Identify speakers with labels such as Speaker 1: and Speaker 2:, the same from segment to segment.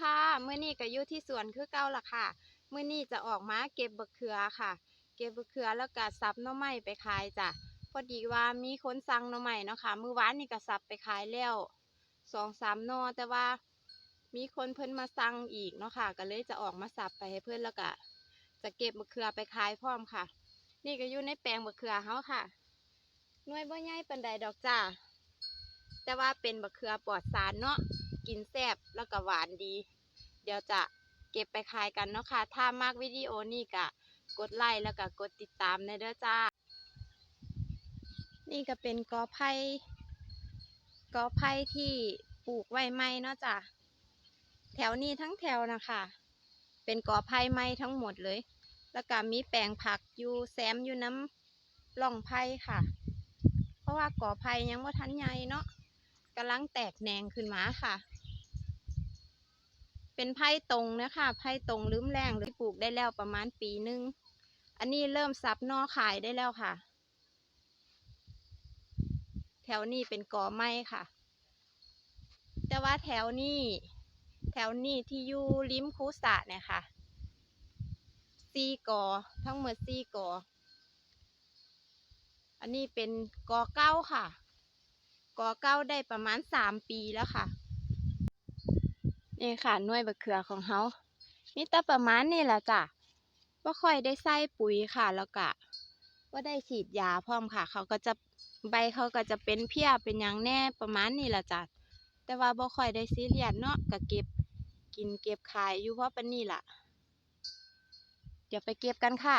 Speaker 1: ค่ะเมื่อนี้ก็อยู่ที่สวนคือเก่าล่ะค่ะเมื่อนี้จะออกมาเก็บบักเขือค่ะ เก็บบักเขือแล้วก็สับหน่อไม้ไปขายจ้ะพอดีว่ามีคนสั่งหน่อไม้เนาะค่ะมือวานนี่ก็สับไปขายแล้วสองสามนอแต่ว่า มีคนเพิ่นมาสั่งอีกเนาะค่ะ ก็เลยจะออกมาสับไปให้เพิ่นแล้วก็จะเก็บบักเขือไปขายพร้อมค่ะ นี่ก็อยู่ในแปลงบักเขือเฮาค่ะหน่วยบ่ใหญ่ปานใดดอกจ้าแต่ว่าเป็นบักเขือปลอดสารเนาะ กินแซ่บแล้วก็หวานดี เดี๋ยวจะเก็บไปขายกันเนาะค่ะ ถ้ามากวิดีโอนี่ก็กดไลค์แล้วก็กดติดตามในเด้อจ้า นี่ก็เป็นกอไผ่กอไผ่ที่ปลูกไว้ใหม่เนาะจ้ะแถวนี้ทั้งแถวนะคะ เป็นกอไผ่ไม้ทั้งหมดเลย แล้วก็มีแปลงผักอยู่แซมอยู่น้ำร่องไผ่ค่ะ เพราะว่ากอไผ่ยังว่าทันใหญ่เนาะกำลังแตกแหนงขึ้นมาค่ะ เป็นไผ่ตรงนะคะไผ่ตรงลืมแรงหรือปลูกได้แล้วประมาณปีหนึง อันนี้เริ่มซับนอขายได้แล้วค่ะ แถวนี้เป็นกอไม้ค่ะ แต่ว่าแถวนี้ แถวนี้ที่อยู่ริมคูสะเนี่ยค่ะสี่กอทั้งหมดสี่กออันนี้เป็นกอเก้าค่ะ กอเก้าได้ประมาณสามปีแล้วค่ะ นี่ค่ะหน่วยบะเขือของเขานี่แต่ประมาณนี่แหละจ้ะว่าค่อยได้ใส่ปุ๋ยค่ะ แล้วก็ว่าได้ฉีดยาพร้อมค่ะ เขาก็จะใบเขาก็จะเป็นเพี้ยเป็นยังแน่ประมาณนี่แหละจ้ะแต่ว่าบ่ค่อยได้ซีเรียสเนาะก็เก็บกินเก็บขายอยู่เพราะเปานนี่ล่ะ เดี๋ยวไปเก็บกันค่ะ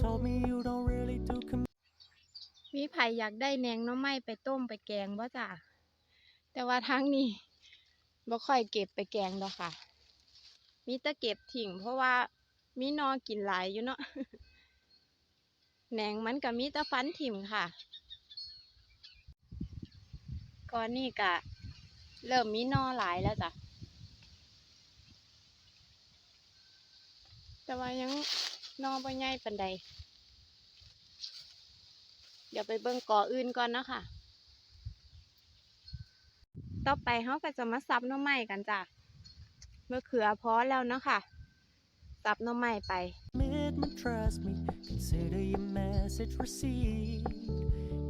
Speaker 2: Told me you don't really do com-
Speaker 1: มีไผอยากได้แหนงหน้อไม้ไปต้มไปแกงบ่จ้ะแต่ว่าทางนี้บ่ค่อยเก็บไปแกงดอกค่ะ มีแต่เก็บทิ้งเพราะว่ามีหนอกินหลายอยู่เนาะ แหนงมันก็มีแต่ฟันถิ่มค่ะ ก่อนนี้ก็เริ่มมีหนอหลายแล้วจ้ะ แต่ว่ายัง นอบ่ใหญ่ปานใด เดี๋ยวไปเบิ่งกออื่นก่อนเนาะคะต่อไปเขาก็จะมาซับหน่อไม้กันจ้ะเมื่อเขือพอแล้วเนาะค่ะซับหน่อไม้ไป
Speaker 2: commitment, trust me. Consider your message received.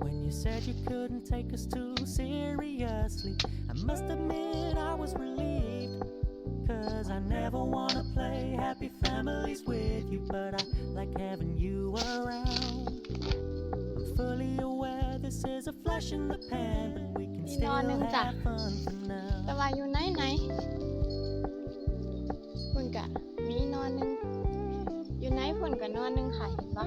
Speaker 2: When you said you couldn't take us too seriously, I must admit I was relieved. Cause I never wanna play happy families with you, but I like having you around. I'm fully aware this is a flash in the pan, but we can
Speaker 1: Đi
Speaker 2: still
Speaker 1: lo nâng chả.
Speaker 2: have fun for
Speaker 1: แต่
Speaker 2: now.
Speaker 1: ว่าอยู่ไหนไหนพุ่นกะมีนอนหนึงอยู่ไหนพุ่นกะนอนหนึงค่ะเห็นปะ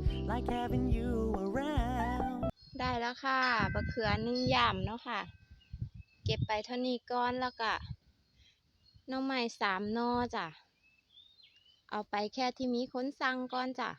Speaker 2: like having you around.
Speaker 1: ได้แล้วค่ะบะเขือนึ่งย่ามเนาะค่ะ เก็บไปเท่านี้ก้อนแล้วก็น้องใหม่สามนอจ้ะ เอาไปแค่ที่มีคนสั่งก่อนจ้ะ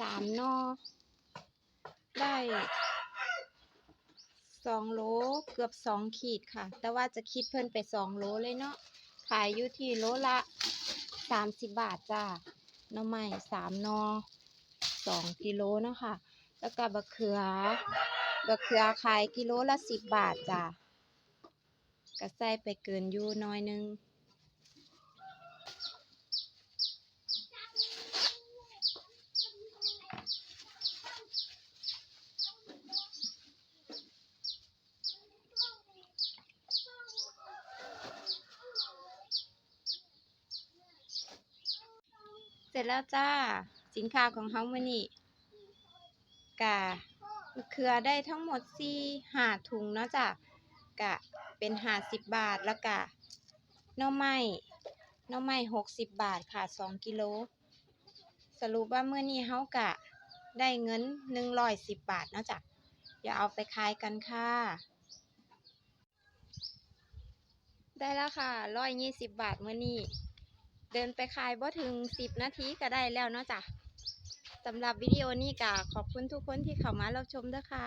Speaker 1: สามนอได้สองโลเกือบสองขีดค่ะ แต่ว่าจะคิดเพิ่นไปสองโลเลยเนาะขายอยู่ที่โลละสามสิบบาทจ้าน่อไม้สามนอสองกิโลเนาะค่ะ แล้วก็บะเขือบะเขือขายกิโลละสิบบาทจ้ะก็ใส่ไปเกินอยู่น้อยหนึง สร็จแล้วจ้า สินค้าของเฮามื้อนี้กะเขือได้ทั้งหมดสี่หาถุงเนาะจ้ะกะเป็นหาสิบบาทแล้วกะน่อไม้น่อไม้หกสิบบาทค่ะสองกิโล สรุปว่าเมื้อนี้เฮากะได้เงินหนึ่งร้อยสิบบาทเนาะจ้ะอย่าเอาไปขายกันค่ะ ได้แล้วค่ะร้อยยี่สิบบาทเมื้อนี้ เดินไปขายบ่ถึงสิบนาทีก็ได้แล้วเนาะจ้ะสำหรับวิดีโอนี้ก็ขอบคุณทุกคนที่เข้ามารับชมด้วยค่ะ